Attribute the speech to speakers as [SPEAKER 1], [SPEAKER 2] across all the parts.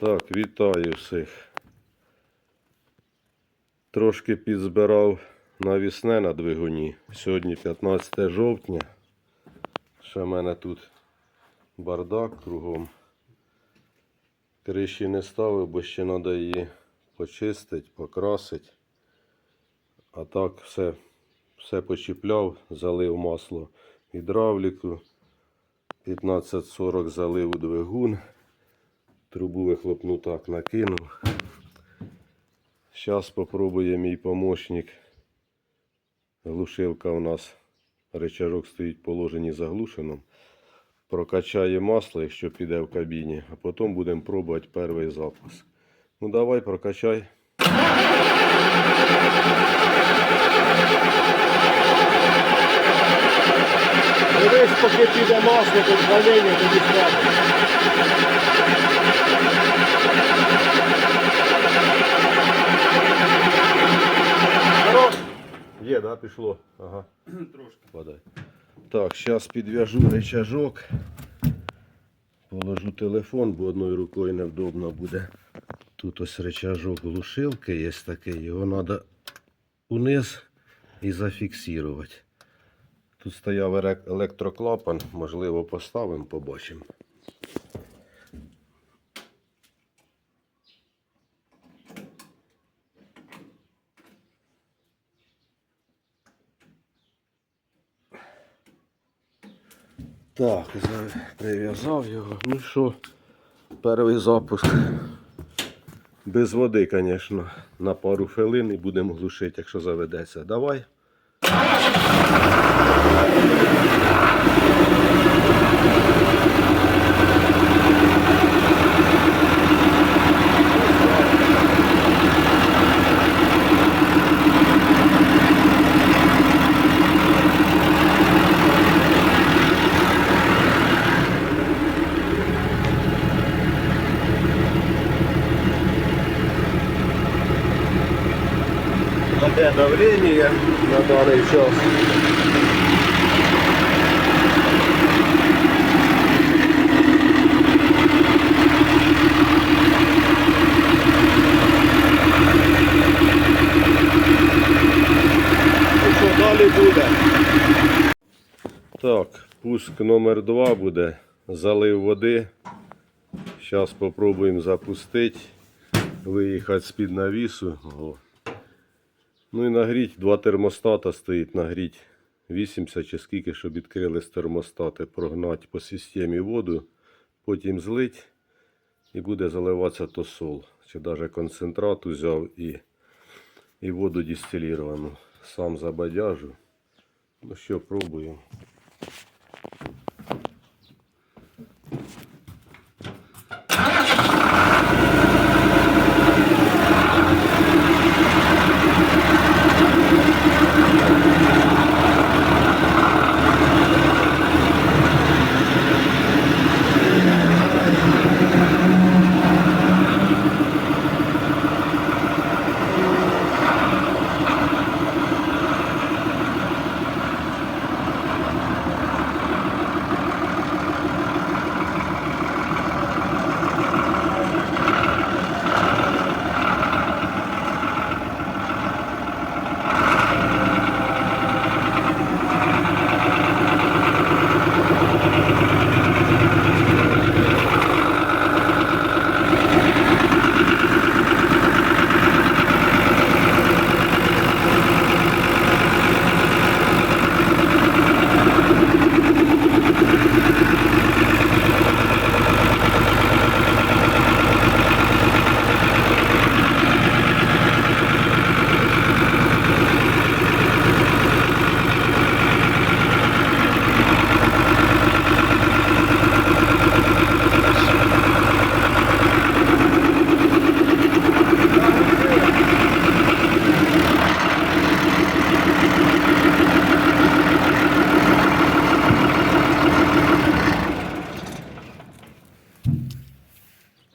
[SPEAKER 1] Так, вітаю всіх. Трошки підзбирав навісне на двигуні. Сьогодні 15 жовтня. Ще в мене тут бардак кругом. Криші не ставив, бо ще треба її почистити, покрасити. А так все, все почіпляв, залив масло гідравліку. 1540 залив у двигун. Трубу вихлопну так накинув. Зараз спробує мій помощник. Глушилка у нас, речажок стоїть в положенні заглушеному. Прокачає масло, якщо піде в кабіні, а потім будемо пробувати перший запуск. Ну давай, прокачай.
[SPEAKER 2] Дивись, поки піде масло, тут валення, тоді справді.
[SPEAKER 1] Є, да, пішло. Ага.
[SPEAKER 2] Трошки.
[SPEAKER 1] Подай. Так, зараз підв'яжу речажок. Положу телефон, бо одною рукою невдобно буде. Тут ось речажок глушилки є такий, його треба униз і зафіксувати. Тут стояв елек- електроклапан, можливо, поставимо, побачимо. Так, прив'язав його. Ну що, перший запуск. Без води, звісно, на пару хвилин і будемо глушити, якщо заведеться. Давай. Таке давлення на даний час. Ну далі буде? Так, пуск номер 2 буде. Залив води. Зараз спробуємо запустити. Виїхати з-під навісу. Ну і нагріть, два термостата стоїть, нагріть 80 чи скільки, щоб відкрились термостати, прогнати по системі воду, потім злить і буде заливатися тосол. Чи навіть концентрат узяв і, і воду дистиліровану. Сам забадяжу. Ну що, пробуємо.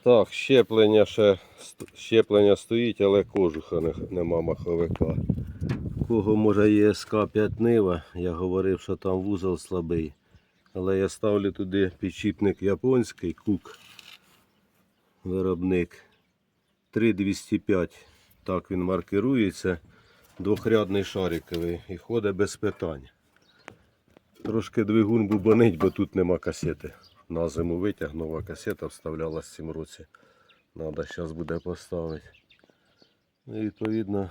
[SPEAKER 1] Так, щеплення ще щеплення стоїть, але кожуха не- нема маховика. Кого може є СК-5 Нива, я говорив, що там вузол слабий. Але я ставлю туди підшипник японський кук. Виробник 3205. Так він маркирується. Двохрядний шариковий і ходить без питань. Трошки двигун бубонить, бо тут нема касети. На зиму витяг, нова касета вставлялась в цьому році. Надо зараз буде поставити. І відповідно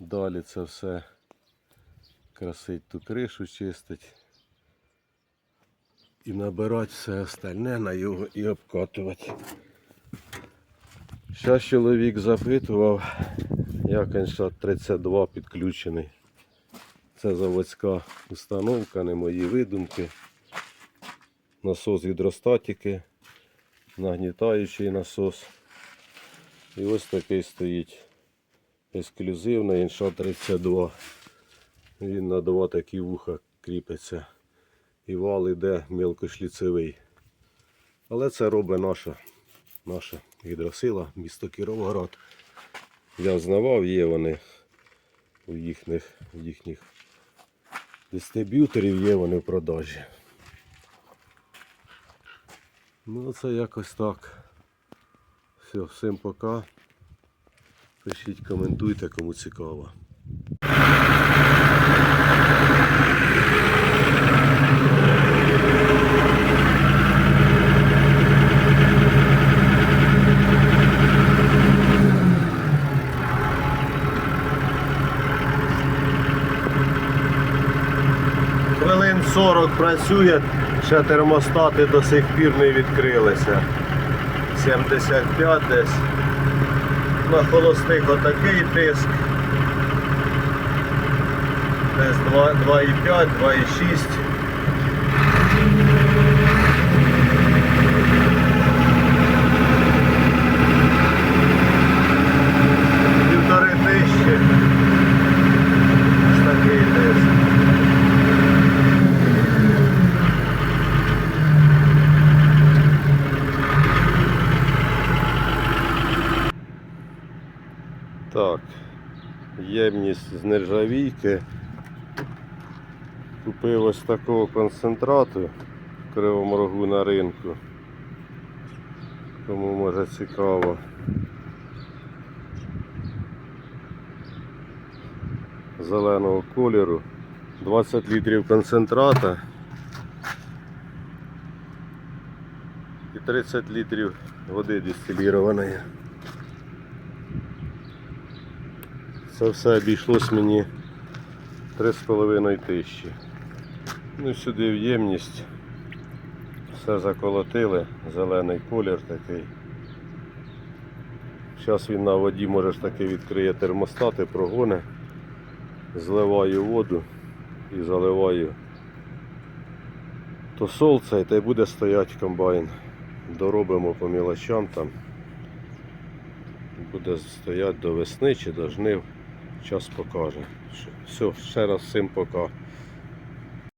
[SPEAKER 1] далі це все красить ту кришу, чистить. І набирати все остальне на його і обкатувати. Зараз чоловік запитував, як Еншат 32 підключений. Це заводська установка, не мої видумки. Насос гідростатики, нагнітаючий насос. І ось такий стоїть ексклюзивний Інша 32. Він на два такі вуха кріпиться. І вал іде мілкошліцевий. Але це робить наша, наша гідросила, місто Кіровоград. Я знавав, є вони у їхніх, у їхніх дистриб'юторів, є вони в продажі. Ну, це якось так. Все, всім пока. Пишіть, коментуйте, кому цікаво. Хвилин 40 працює, ще термостати до сих пір не відкрилися. 75 десь. На холостих отакий тиск. Десь 2,5, 2,6. Півтори тисячі. Ось такий тиск. Так, ємність з нержавійки. Купив ось такого концентрату в Кривому Рогу на ринку. Кому може цікаво. Зеленого кольору. 20 літрів концентрата і 30 літрів води дистилірованої. Це все обійшлось мені 3,5 тисячі. Ну сюди в ємність. Все заколотили, зелений колір такий. Зараз він на воді може ж таки відкриє термостати, прогони. Зливаю воду і заливаю то сол цей, та й буде стояти комбайн. Доробимо по мілочам там. Буде стояти до весни чи до жнив. Час покаже. Все, ще раз всім пока.